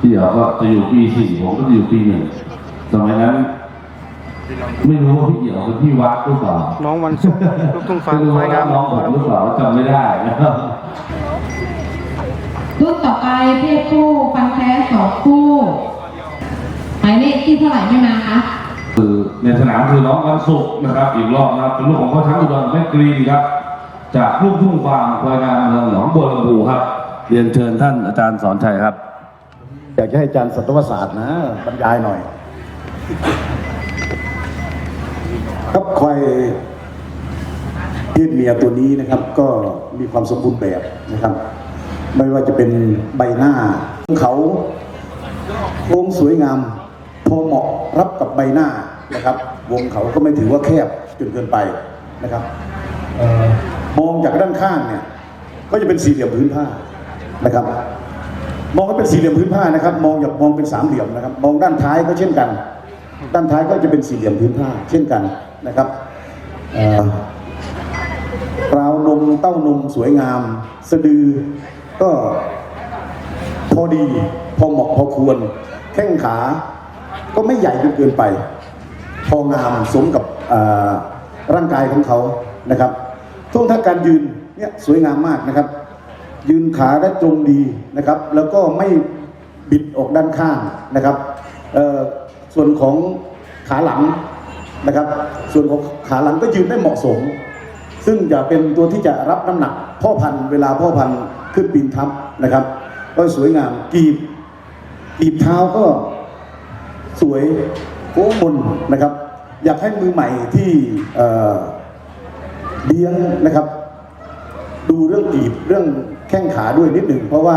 พี่เอ๋ก็จะอยู่ปีสี่ผมก็จะอยู่ปีหนึ่งสมัยนั้น ไม่รู้ว่าพี่เอ๋เป็นพี่วัดหรือเปล่าน้องวันศุกร์ลูกทุ่งฟ้าไม่รู้ไฟว่างามน้องผมหรือเปล่าจำไม่ได้นะครับรุ่นต่อไปเพศผู้ฟันแท้สองคู่หมายเลขที่เท่าไหร่ไม่มาคะคือในสนามคือน้องวันศุกร์นะครับ อีกรอบนะครับเป็นลูกของพ่อช้างอุดรแม่กรีนครับ จากลูกทุ่งฟาร์มควายงามเมืองหนองบัวลำพูครับ เรียนเชิญท่านอาจารย์สอนชัยครับ อยากจะให้อาจารย์สัตวศาสตร์นะบรรยายหน่อย ครับควายเพศเมียตัวนี้นะครับ ก็มีความสมบูรณ์แบบนะครับ ไม่ว่าจะเป็นใบหน้าเขาโค้งสวยงามพอเหมาะรับกับใบหน้านะครับ วงเขาก็ไม่ถือว่าแคบจนเกินไปนะครับมองจากด้านข้างเนี่ย ก็จะเป็นสี่เหลี่ยมพื้นผ้านะครับ มองให้เป็นสี่เหลี่ยมพื้นผ้านะครับ มองอย่ามองเป็นสามเหลี่ยมนะครับ มองด้านท้ายก็เช่นกัน ด้านท้ายก็จะเป็นสี่เหลี่ยมพื้นผ้า เช่นกันนะครับราวนมเต้านมสวยงาม สะดือก็พอดีพอเหมาะพอควร แข้งขาก็ไม่ใหญ่จนเกินไป พองามสมกับร่างกายของเขานะครับท่วงท่าการยืนเนี่ยสวยงามมากนะครับ ยืนขาได้ตรงดีนะครับ แล้วก็ไม่บิดออกด้านข้างนะครับส่วนของขาหลังนะครับ ส่วนของขาหลังก็ยืนได้เหมาะสม ซึ่งจะเป็นตัวที่จะรับน้ำหนัก พ่อพันธุ์เวลาพ่อพันธุ์ขึ้นปีนทับนะครับ ก็สวยงามกีบกีบเท้าก็สวยโค้งมนนะครับ อยากให้มือใหม่ที่เอ่อเลี้ยงนะครับ ดูเรื่องกีบเรื่องแข้งขาด้วยนิดหนึ่งเพราะว่า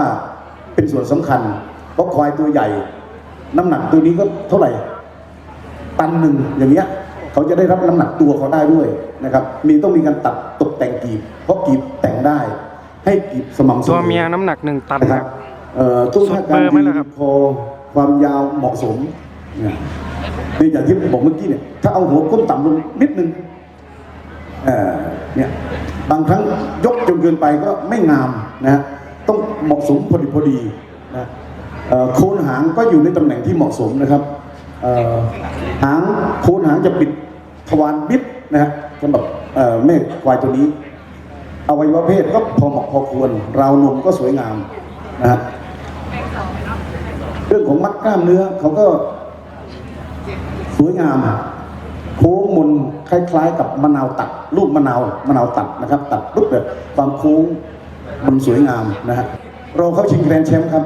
เป็นส่วนสำคัญ เพราะควายตัวใหญ่ น้ำหนักตัวนี้ก็เท่าไหร่ตันหนึ่งอย่างเงี้ยเขาจะได้รับน้ำหนักตัวเขาได้ด้วยนะครับ มีต้องมีการตัดตกแต่งกีบ เพราะกีบแต่งได้ ให้กีบสม่ำเสมอตัวเมียน้ำหนักหนึ่งตันนะคครัรับบเอ่อตู้ท่าการสุดเบอร์ไหมยืนล่ะครับพอความยาวเหมาะสมเนี่ยนี่อย่างที่บอกเมื่อกี้เนี่ยถ้าเอาหัวก้มต่ำลงนิดนึงเอ่อเนี่ย บางครั้งยกจนเกินไปก็ไม่งามนะฮะต้องเหมาะสมพอดีพอดีนะโคนหางก็อยู่ในตำแหน่งที่เหมาะสมนะครับหางโคนหางจะปิดทวารมิดนะฮะสำหรับเม่ควายตัวนี้อวัยวะเพศก็พอเหมาะพอควรราวนมก็สวยงามนะฮะเรื่องของมัดกล้ามเนื้อเขาก็สวยงาม โค้งมนคล้าย ๆ กับมะนาวตัดรูปมะนาวมะนาวตัดนะครับ ตัดปุ๊บแบบความโค้งมันสวยงามนะฮะเราเข้าชิงแกรนด์แชมป์ครับ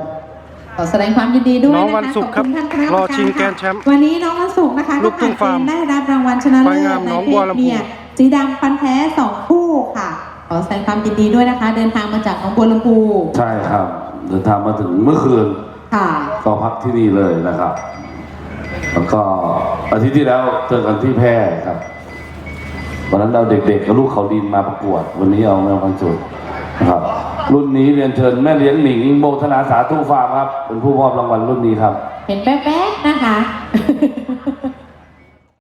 ขอแสดงความยินดีด้วยน้นะคะองวันศุกร์ครับขอณท่านคณะกมรอการชิงแกรนด์ค่ะแชมป์วันนี้น้องวันศุกร์นะคะลูกทุ่งฟาร์มก็ผ่นเกณฑ์ได้รับรางวัลชนะเลิศไฟงามในหนองเพบัวศลำพูเมียสีดำฟันแท้สองคู่ค่ะขอแสดงความยินดีด้วยนะคะ เดินทางมาจากหนองบัวลำพูใช่ครับ เดินทางมาถึงเมื่อคืนค่ะก็พักที่นี่เลยนะครับ แล้วก็ อาทิตย์ที่แล้วเจอกันที่แพร่ครับวันนั้นเราเด็กๆกับลูกเขาดินมาประกวด วันนี้เอาแมวพันสุดนะครับ รุ่นนี้เรียนเชิญแม่เลี้ยงหนิงโมทนาสาธุฟาร์มครับ เป็นผู้มอบรางวัลรุ่นนี้ครับ เห็นแป๊บๆนะคะ